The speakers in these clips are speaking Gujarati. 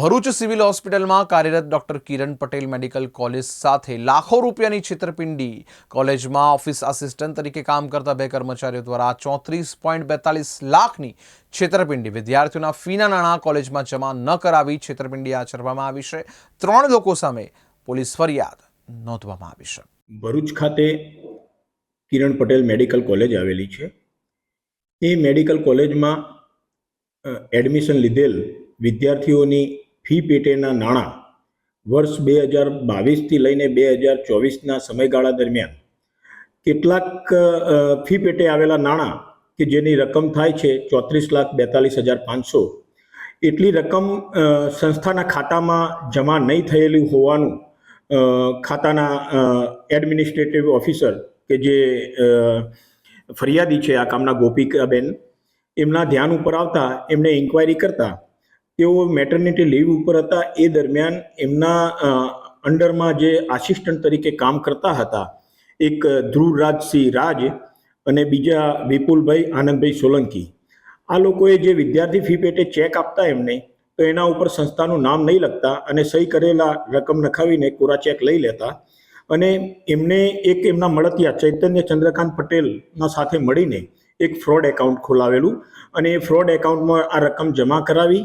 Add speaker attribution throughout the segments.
Speaker 1: ભરૂચ સિવિલ હોસ્પિટલમાં કાર્યરત doctor Kiran Patel medical college સાથે લાખો રૂપિયાની છેતરપિંડી. કોલેજમાં ઓફિસ આસિસ્ટન્ટ તરીકે કામ કરતા બે કર્મચારીઓ દ્વારા ચોત્રીસ પોઈન્ટ બેતાલીસ લાખની છેતરપિંડી. વિદ્યાર્થીઓના ફીના નાણાં કોલેજમાં જમા ન કરાવી છેતરપિંડી આચરવામાં આવી છે. ત્રણ લોકો સામે પોલીસ ફરિયાદ નોંધવામાં આવી છે.
Speaker 2: ભરૂચ ખાતે કિરણ પટેલ મેડિકલ કોલેજ આવેલી છે. એ મેડિકલ કોલેજમાં એડમિશન લીધેલ વિદ્યાર્થીઓની ફી પેટેના નાણાં વર્ષ બે હજાર બાવીસથી લઈને બે હજાર ચોવીસના સમયગાળા દરમિયાન કેટલાક ફી પેટે આવેલા નાણાં કે જેની રકમ થાય છે ચોત્રીસ લાખ બેતાલીસ હજાર પાંચસો, એટલી રકમ સંસ્થાના ખાતામાં જમા નહીં થયેલી હોવાનું ખાતાના એડમિનિસ્ટ્રેટિવ ઓફિસર કે જે ફરિયાદી છે આ કામના ગોપિકાબેન, એમના ધ્યાન ઉપર આવતા એમણે ઇન્ક્વાયરી કરતા તેઓ મેટર્નિટી લીવ ઉપર હતા. એ દરમિયાન એમના અંડરમાં જે આસિસ્ટન્ટ તરીકે કામ કરતા હતા, એક ધ્રુવરાજસિંહ રાજ અને બીજા વિપુલભાઈ આનંદભાઈ સોલંકી. આ લોકોએ જે વિદ્યાર્થી ફી પેટે ચેક આપતા એમને, તો એના ઉપર સંસ્થાનું નામ નહીં લખતા અને સહી કરેલા રકમ નખાવીને કોરા ચેક લઈ લેતા. અને એમને એક એમના મળતિયા, ચૈતન્ય ચંદ્રકાંત પટેલના સાથે મળીને એક ફ્રોડ એકાઉન્ટ ખોલાવેલું. અને એ ફ્રોડ એકાઉન્ટમાં આ રકમ જમા કરાવી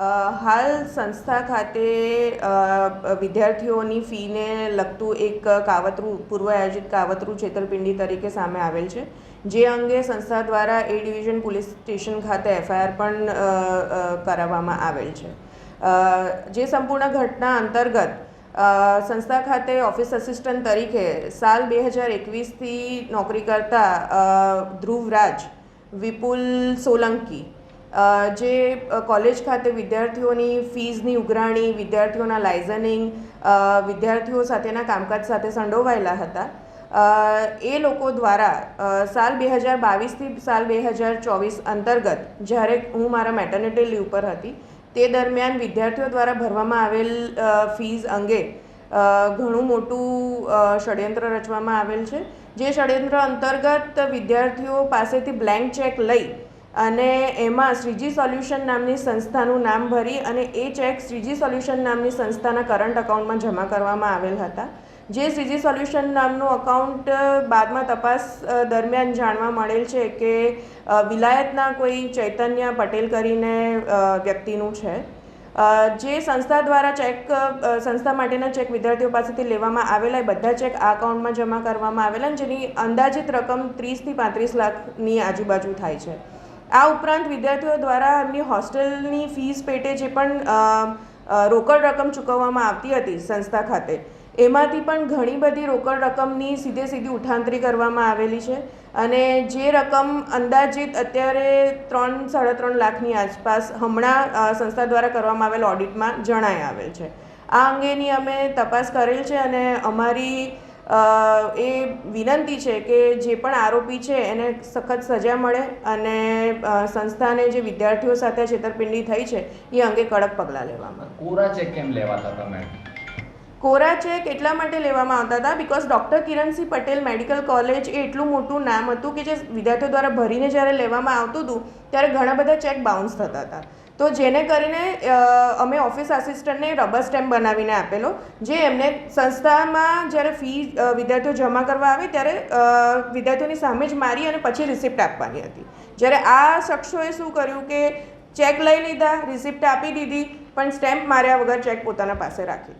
Speaker 3: હાલ સંસ્થા ખાતે વિદ્યાર્થીઓની ફીને લગતું એક કાવતરું પૂર્વ આયોજિત કાવતરું છેતરપિંડી તરીકે સામે આવેલ છે. જે અંગે સંસ્થા દ્વારા એ ડિવિઝન પોલીસ સ્ટેશન ખાતે એફઆઈઆર પણ કરાવવામાં આવેલ છે. જે સંપૂર્ણ ઘટના અંતર્ગત સંસ્થા ખાતે ઓફિસ અસિસ્ટન્ટ તરીકે સાલ બે હજાર એકવીસથી નોકરી કરતા ધ્રુવરાજ વિપુલ સોલંકી જે કોલેજ ખાતે વિદ્યાર્થીઓની ફીઝની ઉઘરાણી, વિદ્યાર્થીઓના લાઇઝનિંગ વિદ્યાર્થીઓ સાથેના કામકાજ સાથે સંડોવાયેલા હતા. એ લોકો દ્વારા સાલ બે હજાર બાવીસથી સાલ બે હજાર ચોવીસ અંતર્ગત જ્યારે હું મારા મેટર્નિટી લીવ પર હતી, તે દરમિયાન વિદ્યાર્થીઓ દ્વારા ભરવામાં આવેલ ફીઝ અંગે ઘણું મોટું ષડયંત્ર રચવામાં આવેલ છે. જે ષડયંત્ર અંતર્ગત વિદ્યાર્થીઓ પાસેથી બ્લેન્ક ચેક લઈ અને એમાં શ્રીજી સોલ્યુશન નામની સંસ્થાનું નામ ભરી અને એ ચેક શ્રીજી સોલ્યુશન નામની સંસ્થાના કરંટ અકાઉન્ટમાં જમા કરવામાં આવેલ હતા. જે શ્રીજી સોલ્યુશન નામનું અકાઉન્ટ બાદમાં તપાસ દરમિયાન જાણવા મળેલ છે કે વિલાયતના કોઈ ચૈતન્ય પટેલ કરીને વ્યક્તિનું છે. જે સંસ્થા દ્વારા ચેક સંસ્થા માટેના ચેક વિદ્યાર્થીઓ પાસેથી લેવામાં આવેલા એ બધા ચેક આ અકાઉન્ટમાં જમા કરવામાં આવેલા જેની અંદાજિત રકમ ત્રીસથી પાંત્રીસ લાખની આજુબાજુ થાય છે. આ ઉપરાંત વિદ્યાર્થીઓ દ્વારા એમની હોસ્ટેલની ફીસ પેટે જે પણ રોકડ રકમ ચૂકવવામાં આવતી હતી સંસ્થા ખાતે, એમાંથી પણ ઘણી બધી રોકડ રકમની સીધે સીધી ઉઠાંતરી કરવામાં આવેલી છે અને જે રકમ અંદાજિત અત્યારે ત્રણ, સાડા ત્રણ લાખની આસપાસ હમણાં સંસ્થા દ્વારા કરવામાં આવેલ ઓડિટમાં જણાય આવેલ છે. આ અંગેની અમે તપાસ કરેલ છે અને અમારી એ વિનંતી છે કે જે પણ આરોપી છે એને સખત સજા મળે અને સંસ્થાને જે વિદ્યાર્થીઓ સાથે છેતરપિંડી થઈ છે એ અંગે કડક પગલાં લેવામાં
Speaker 4: કોરા ચેક કેમ લેવાતા તમે?
Speaker 3: કોરા ચેક એટલા માટે લેવામાં આવતા હતા? Because doctor Kiransinh Patel medical college એ એટલું મોટું નામ હતું કે જે વિદ્યાર્થીઓ દ્વારા ભરીને જ્યારે લેવામાં આવતું હતું ત્યારે ઘણા બધા ચેક બાઉન્સ થતા હતા. તો જેને કરીને અમે ઓફિસ આસિસ્ટન્ટને રબર સ્ટેમ્પ બનાવીને આપેલો, જે એમને સંસ્થામાં જ્યારે ફી વિદ્યાર્થીઓ જમા કરવા આવે ત્યારે વિદ્યાર્થીઓની સામે જ મારી અને પછી રિસિપ્ટ આપવાની હતી. જ્યારે આ શખ્સોએ શું કર્યું કે ચેક લઈ લીધા રિસિપ્ટ આપી દીધી, પણ સ્ટેમ્પ માર્યા વગર ચેક પોતાના પાસે રાખી